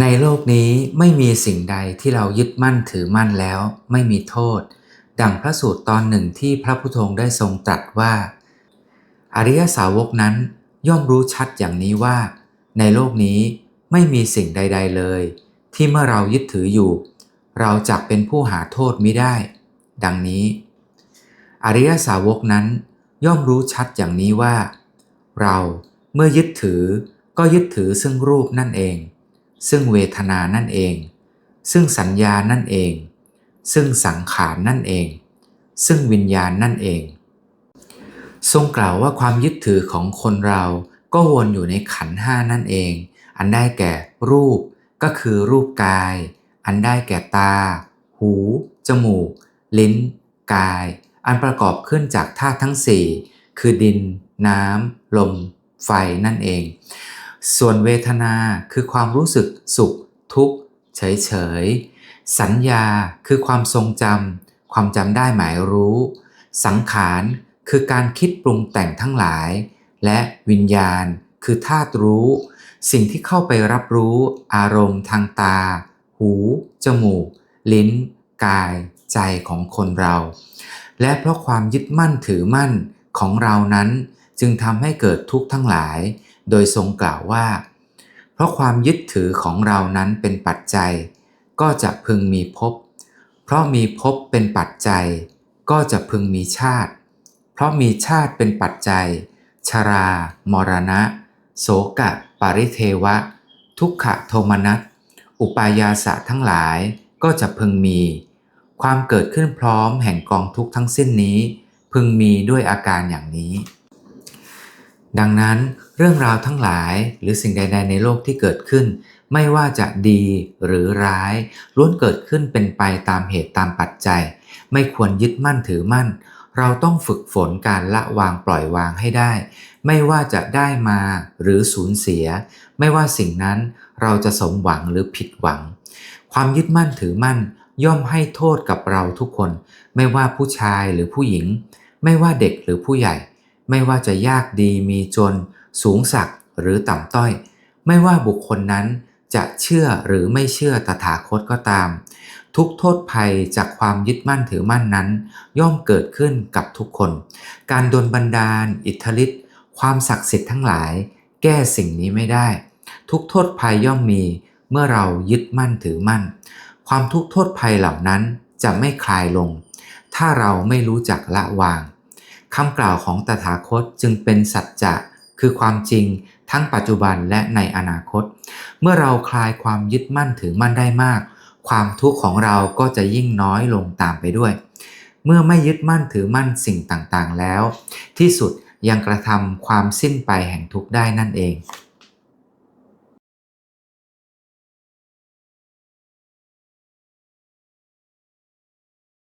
ในโลกนี้ไม่มีสิ่งใดที่เรายึดมั่นถือมั่นแล้ว ไม่มีโทษ ดังพระสูตรตอนหนึ่งที่พระพุทธองค์ได้ทรงตรัสว่า อริยสาวกนั้นย่อมรู้ชัดอย่างนี้ว่า ในโลกนี้ไม่มีสิ่งใด ๆเลย ที่เมื่อเรายึดถืออยู่ เราจักเป็นผู้หาโทษไมิได้ ดังนี้ อริยสาวกนั้นย่อมรู้ชัดอย่างนี้ว่า เราเมื่อยึดถือก็ยึดถือซึ่งรูปนั่นเอง ซึ่งเวทนานั่นเอง ซึ่งสัญญานั่นเอง ซึ่งสังขารนั่นเอง ซึ่งวิญญาณนั่นเอง ทรงกล่าวว่าความยึดถือของคนเราก็วนอยู่ในขันห้านั่นเอง อันได้แก่รูปก็คือรูปกาย อันได้แก่ตา หู จมูก ลิ้น กาย อันประกอบขึ้นจากธาตุทั้งสี่คือดิน น้ำ ลม ไฟนั่นเอง ส่วนเวทนาคือความรู้สึกสุข ทุกข์ เฉยเฉยๆสัญญาคือความทรงจำความจำได้หมายรู้ สังขารคือการคิดปรุงแต่งทั้งหลาย และวิญญาณคือธาตุรู้ สิ่งที่เข้าไปรับรู้อารมณ์ทางตา หู จมูก ลิ้น กาย ใจของคนเรา และเพราะความยึดมั่นถือมั่นของเรานั้น จึงทำให้เกิดทุกข์ทั้งหลาย โดยทรงกล่าวว่า เพราะความยึดถือของเรานั้นเป็นปัจจัย ก็จะพึงมีภพ เพราะมีภพเป็นปัจจัย ก็จะพึงมีชาติ เพราะมีชาติเป็นปัจจัย ชรา มรณะ โสกะ ปริเทวะ ทุกขโทมนัส อุปายาสะทั้งหลาย ก็จะพึงมี ความเกิดขึ้นพร้อมแห่งกองทุกทั้งสิ้นนี้ พึงมีด้วยอาการอย่างนี้ ดังนั้น เรื่องราวทั้งหลายหรือสิ่งใดๆในโลกที่เกิดขึ้น ไม่ว่าจะดีหรือร้ายล้วนเกิดขึ้นเป็นไปตามเหตุตามปัจจัย ไม่ควรยึดมั่นถือมั่น เราต้องฝึกฝนการละวางปล่อยวางให้ได้ ไม่ว่าจะได้มาหรือสูญเสีย ไม่ว่าสิ่งนั้นเราจะสมหวังหรือผิดหวัง ความยึดมั่นถือมั่นย่อมให้โทษกับเราทุกคน ไม่ว่าผู้ชายหรือผู้หญิง ไม่ว่าเด็กหรือผู้ใหญ่ ไม่ว่าจะยากดีมีจน สูงสักหรือต่ำต้อย ไม่ว่าบุคคลนั้นจะเชื่อหรือไม่เชื่อตถาคตก็ตาม ทุกโทษภัยจากความยึดมั่นถือมั่นนั้น ย่อมเกิดขึ้นกับทุกคน การดลบันดาล อิทธิฤทธิ์ความศักดิ์สิทธิ์ทั้งหลาย แก้สิ่งนี้ไม่ได้ ทุกโทษภัยย่อมมีเมื่อเรายึดมั่นถือมั่น ความทุกโทษภัยเหล่านั้นจะไม่คลายลง ถ้าเราไม่รู้จักละวางคำกล่าวของตถาคตจึงเป็นสัจจะ คือความจริงทั้งปัจจุบันและในอนาคต เมื่อเราคลายความยึดมั่นถือมั่นได้มาก ความทุกข์ของเราก็จะยิ่งน้อยลงตามไปด้วย เมื่อไม่ยึดมั่นถือมั่นสิ่งต่างๆแล้ว ที่สุดยังกระทำความสิ้นไปแห่งทุกข์ได้นั่นเอง